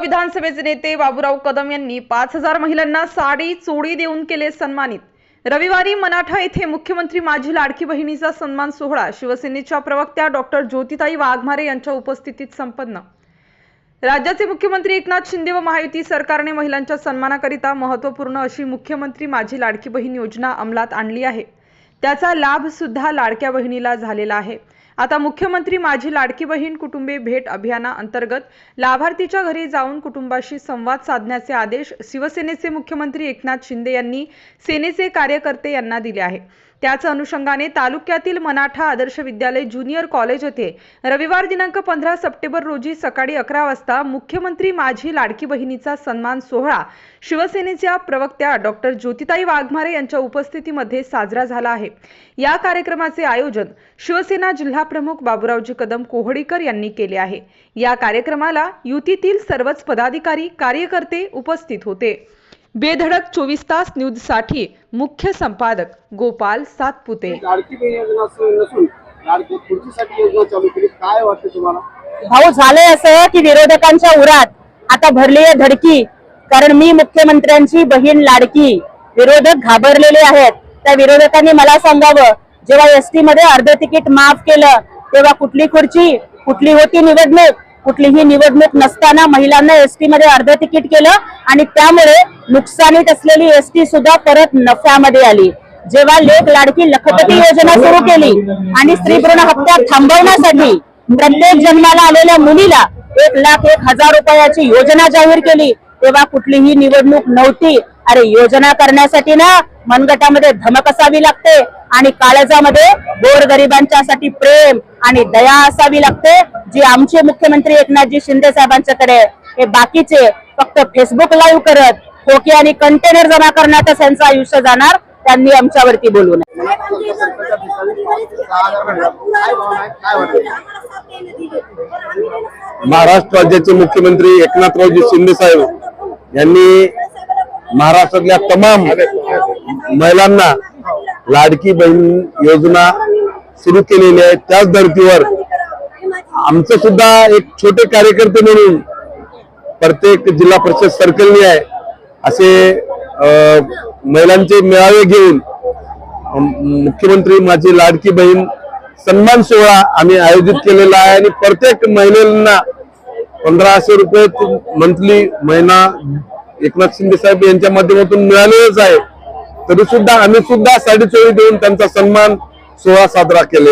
विधानसभेचे नेते बाबूराव कदम यांनी पाच हजार महिलांना साडी चोळी देऊन केले सन्मानित. रविवारी मनाठा येथे मुख्यमंत्री माझी लाडकी बहिणीचा सन्मान सोहळा. शिवसेनेच्या प्रवक्त्या डॉक्टर ज्योतिताई वाघमारे यांच्या उपस्थितीत संपन्न. राज्याचे मुख्यमंत्री एकनाथ शिंदे व महायुती सरकारने महिलांच्या सन्मानाकरिता महत्त्वपूर्ण अशी मुख्यमंत्री माझी लाडकी बहीण योजना अंमलात आणली आहे. त्याचा लाभ सुद्धा लाडक्या बहिणीला झालेला आहे. आता मुख्यमंत्री माझी लाडकी बहीण कुटुंबे भेट अभियाना अंतर्गत लाभार्थीच्या घरी जाऊन कुटुंबाशी संवाद साधण्याचे आदेश शिवसेनेचे मुख्यमंत्री एकनाथ शिंदे यांनी सेनेचे कार्यकर्ते यांना दिले आहे त्याच अनुषंगाने तालुक्यातील मनाठा आदर्श विद्यालय ज्युनियर कॉलेज येथे रविवार दिनांक पंधरा सप्टेंबर रोजी सकाळी अकरा वाजता मुख्यमंत्री माझी लाडकी बहिणीचा सन्मान सोहळा शिवसेनेच्या प्रवक्त्या डॉक्टर ज्योतिताई वाघमारे यांच्या उपस्थितीमध्ये साजरा झाला आहे. या कार्यक्रमाचे आयोजन शिवसेना जिल्हाप्रमुख बाबुरावजी कदम कोहडीकर यांनी केले आहे. या कार्यक्रमाला युतीतील सर्वच पदाधिकारी कार्यकर्ते उपस्थित होते. बेधडक चोवीस तास न्यूजसाठी मुख्य संपादक गोपाल सातपुते. लाडकी बहीण योजना असं नसून लाडकी खुर्चीसाठी योजना चालू केली काय वाटतं तुम्हाला? भाऊ झालंय असं की विरोधकांच्या उरात आता भरली आहे धडकी कारण मी मुख्यमंत्र्यांची बहीण लाडकी विरोधक घाबरलेले आहेत. त्या विरोधकांनी मला सांगावं जेव्हा एसटी मध्ये अर्ध तिकीट माफ केलं तेव्हा कुठली खुर्ची कुठली होती निवडणूक? कुठलीही निवडणूक नसताना महिलांना एसटी मध्ये अर्ध तिकीट केलं आणि त्यामुळे नुकसानीत असलेली एसटी सुद्धा परत नफ्यामध्ये आली. जेव्हा लेख लाडकी लखपती योजना सुरू केली आणि स्त्री भ्रूण हत्या थांबवण्यासाठी प्रत्येक जन्माला आलेल्या मुलीला एक लाख एक हजार रुपयाची योजना जाहीर केली तेव्हा कुठलीही निवडणूक नव्हती. अरे योजना करण्यासाठी ना मनगटामध्ये धमक असावी लागते आणि काळजामध्ये गोरगरिबांच्यासाठी प्रेम आणि दया असावी लागते जी आमचे मुख्यमंत्री एकनाथजी शिंदे साहेबांच्याकडे हे बाकीचे फक्त फेसबुक लाईव्ह करत खोके आणि कंटेनर जमा करण्यातच त्यांचं आयुष्य जाणार त्यांनी आमच्यावरती बोलू नये महाराष्ट्र राज्याचे मुख्यमंत्री एकनाथरावजी शिंदे साहेब यांनी महाराष्ट्रातल्या तमाम महिलांना लाडकी बहीण योजना सुरू केलेली आहे. त्याच धर्तीवर आमचं सुद्धा एक छोटे कार्यकर्ते म्हणून प्रत्येक जिल्हा परिषद सर्कलनी आहे. असे महिलांचे मेळावे घेऊन मुख्यमंत्री माझी लाडकी बहीण सन्मान सोहळा आम्ही आयोजित केलेला आहे आणि प्रत्येक महिलांना पंधराशे रुपये मंथली महिना एकनाथ शिंदे साहेब यांच्या माध्यमातून मिळालेलंच आहे. तरी सुद्धा आम्ही सुद्धा साडेचोळी देऊन त्यांचा सन्मान सोहळा साजरा केले